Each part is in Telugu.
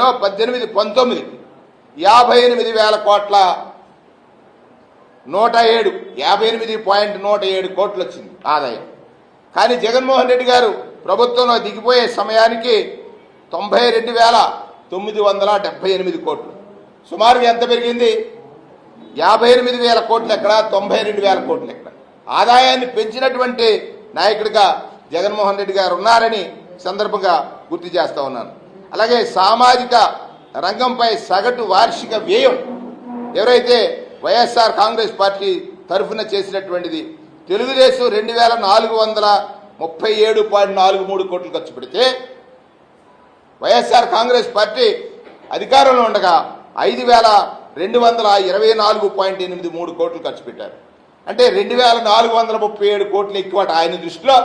లో పద్దెనిమిది పంతొమ్మిది. యాభై ఎనిమిది వేల కోట్ల నూట ఏడు. యాభై ఎనిమిది పాయింట్ నూట ఏడు కోట్లు వచ్చింది ఆదాయం. కానీ జగన్మోహన్ రెడ్డి గారు ప్రభుత్వంలో దిగిపోయే సమయానికి తొంభై రెండు వేల తొమ్మిది వందల డెబ్బై ఎనిమిది కోట్లు. సుమారుగా ఎంత పెరిగింది? యాభై ఎనిమిది వేల కోట్లు ఎక్కడ? తొంభై రెండు వేల కోట్లు ఎక్కడ? ఆదాయాన్ని పెంచినటువంటి నాయకుడిగా జగన్మోహన్ రెడ్డి గారు ఉన్నారని సందర్భంగా గుర్తు చేస్తా ఉన్నాను. అలాగే సామాజిక రంగంపై సగటు వార్షిక వ్యయం ఎవరైతే వైఎస్ఆర్ కాంగ్రెస్ పార్టీ తరఫున చేసినటువంటిది తెలుగుదేశం రెండు వేల నాలుగు వందల ముప్పై ఏడు పాయింట్ నాలుగు మూడు కోట్లు ఖర్చు పెడితే వైఎస్ఆర్ కాంగ్రెస్ పార్టీ అధికారంలో ఉండగా ఐదు వేల రెండు వందల ఇరవై నాలుగు పాయింట్ ఎనిమిది మూడు కోట్లు ఖర్చు పెట్టారు. అంటే రెండు వేల నాలుగు వందల ముప్పై ఏడు కోట్లు ఎక్కువ ఆయన దృష్టిలో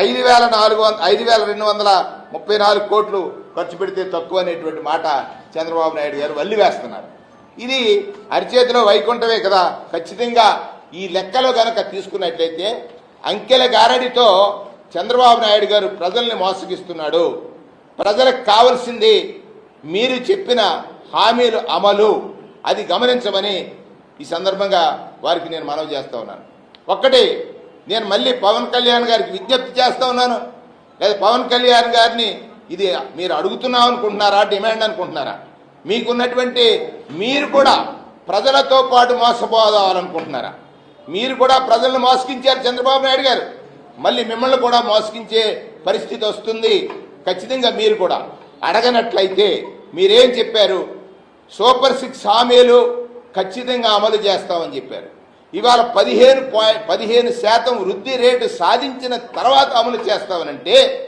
ఐదు వేల నాలుగు వంద ఐదు వేల రెండు వందల ముప్పై నాలుగు కోట్లు ఖర్చు పెడితే తక్కువ అనేటువంటి మాట చంద్రబాబు నాయుడు గారు వల్లి వేస్తున్నారు. ఇది అరిచేతిలో వైకుంఠమే కదా. ఖచ్చితంగా ఈ లెక్కలో కనుక తీసుకున్నట్లయితే అంకెల గారడితో చంద్రబాబు నాయుడు గారు ప్రజల్ని మోసగిస్తున్నాడు. ప్రజలకు కావలసింది మీరు చెప్పిన హామీలు అమలు. అది గమనించమని ఈ సందర్భంగా వారికి నేను మనవి చేస్తూ ఉన్నాను. ఒక్కటి నేను మళ్ళీ పవన్ కళ్యాణ్ గారికి విజ్ఞప్తి చేస్తూ ఉన్నాను. లేదా పవన్ కళ్యాణ్ గారిని ఇది మీరు అడుగుతున్నాం అనుకుంటున్నారా డిమాండ్ అనుకుంటున్నారా? మీకున్నటువంటి మీరు కూడా ప్రజలతో పాటు మోసపోవాలనుకుంటున్నారా మీరు కూడా ప్రజలను మోసగించారు చంద్రబాబు నాయుడు గారు. మళ్ళీ మిమ్మల్ని కూడా మోసగించే పరిస్థితి వస్తుంది. ఖచ్చితంగా మీరు కూడా. అడగనట్లయితే మీరేం చెప్పారు? సూపర్ సిక్స్ హామీలు ఖచ్చితంగా అమలు చేస్తామని చెప్పారు. ఇవాళ పదిహేను పాయింట్ పదిహేను శాతం వృద్ధి రేటు సాధించిన తర్వాత అమలు చేస్తామనంటే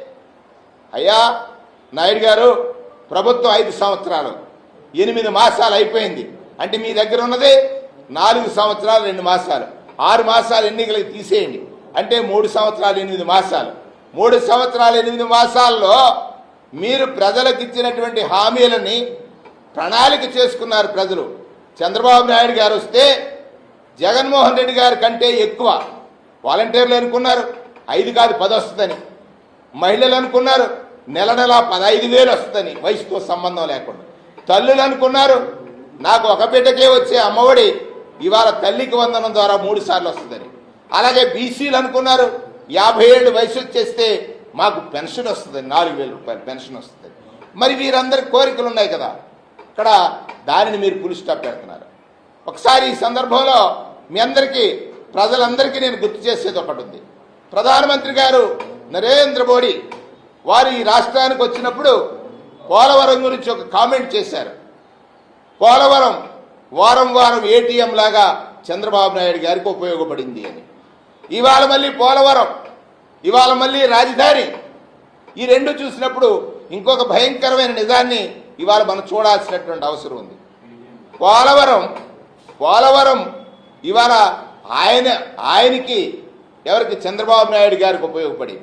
అయ్యా నాయుడు గారు ప్రభుత్వం ఐదు సంవత్సరాలు. ఎనిమిది మాసాలు అయిపోయింది. అంటే మీ దగ్గర ఉన్నది నాలుగు సంవత్సరాలు రెండు మాసాలు. ఆరు మాసాలు ఎన్నికలకు తీసేయండి. అంటే మూడు సంవత్సరాలు ఎనిమిది మాసాలు. మూడు సంవత్సరాలు ఎనిమిది మాసాల్లో మీరు ప్రజలకు ఇచ్చినటువంటి హామీలని ప్రణాళిక చేసుకున్నారు ప్రజలు. చంద్రబాబు నాయుడు గారు వస్తే జగన్మోహన్ రెడ్డి గారి కంటే ఎక్కువ వాలంటీర్లు అనుకున్నారు. ఐదు కాదు పది వస్తుందని. మహిళలు అనుకున్నారు. నెల నెల పదహైదు వేలు వస్తుందని వయసుతో సంబంధం లేకుండా. తల్లులు అనుకున్నారు నాకు ఒక బిడ్డకే వచ్చే అమ్మఒడి ఇవాళ తల్లికి వందనం ద్వారా మూడు సార్లు వస్తుందని. అలాగే బీసీలు అనుకున్నారు యాభై ఏళ్ళు వయసు వచ్చేస్తే మాకు పెన్షన్ వస్తుంది నాలుగు వేల రూపాయలు పెన్షన్ వస్తుంది మరి వీరందరి కోరికలు ఉన్నాయి కదా ఇక్కడ దానిని మీరు పులి స్టాప్ పెడుతున్నారు. ఒకసారి ఈ సందర్భంలో మీ అందరికీ ప్రజలందరికీ నేను గుర్తు చేసేది ఒకటి ఉంది. ప్రధానమంత్రి గారు నరేంద్ర మోడీ వారు ఈ రాష్ట్రానికి వచ్చినప్పుడు పోలవరం గురించి ఒక కామెంట్ చేశారు. పోలవరం వారం వారం ఏటీఎం లాగా చంద్రబాబు నాయుడు గారికి ఉపయోగపడింది అని. ఇవాళ మళ్ళీ పోలవరం ఇవాళ మళ్ళీ రాజధాని. ఈ రెండు చూసినప్పుడు ఇంకొక భయంకరమైన నిజాన్ని ఇవాళ మనం చూడాల్సినటువంటి అవసరం ఉంది. పోలవరం పోలవరం ఇవాళ ఆయన ఆయనకి ఎవరికి? చంద్రబాబు నాయుడు గారికి ఉపయోగపడి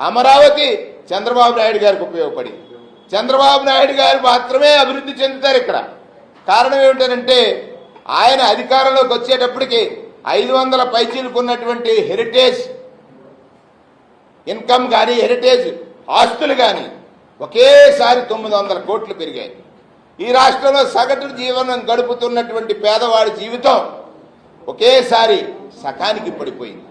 అమరావతి చంద్రబాబు నాయుడు గారికి ఉపయోగపడి. చంద్రబాబు నాయుడు గారు మాత్రమే అభివృద్ధి చెందుతారు ఇక్కడ. కారణం ఏమిటంటే ఆయన అధికారంలోకి వచ్చేటప్పటికి ఐదు వందల పైచీలకు ఉన్నటువంటి హెరిటేజ్ ఇన్కమ్ కానీ హెరిటేజ్ ఆస్తులు కానీ ఒకేసారి తొమ్మిది వందల కోట్లు పెరిగాయి. ఈ రాష్ట్రంలో సగటు జీవనం గడుపుతున్నటువంటి పేదవాడి జీవితం ఒకేసారి సకానికి పడిపోయింది.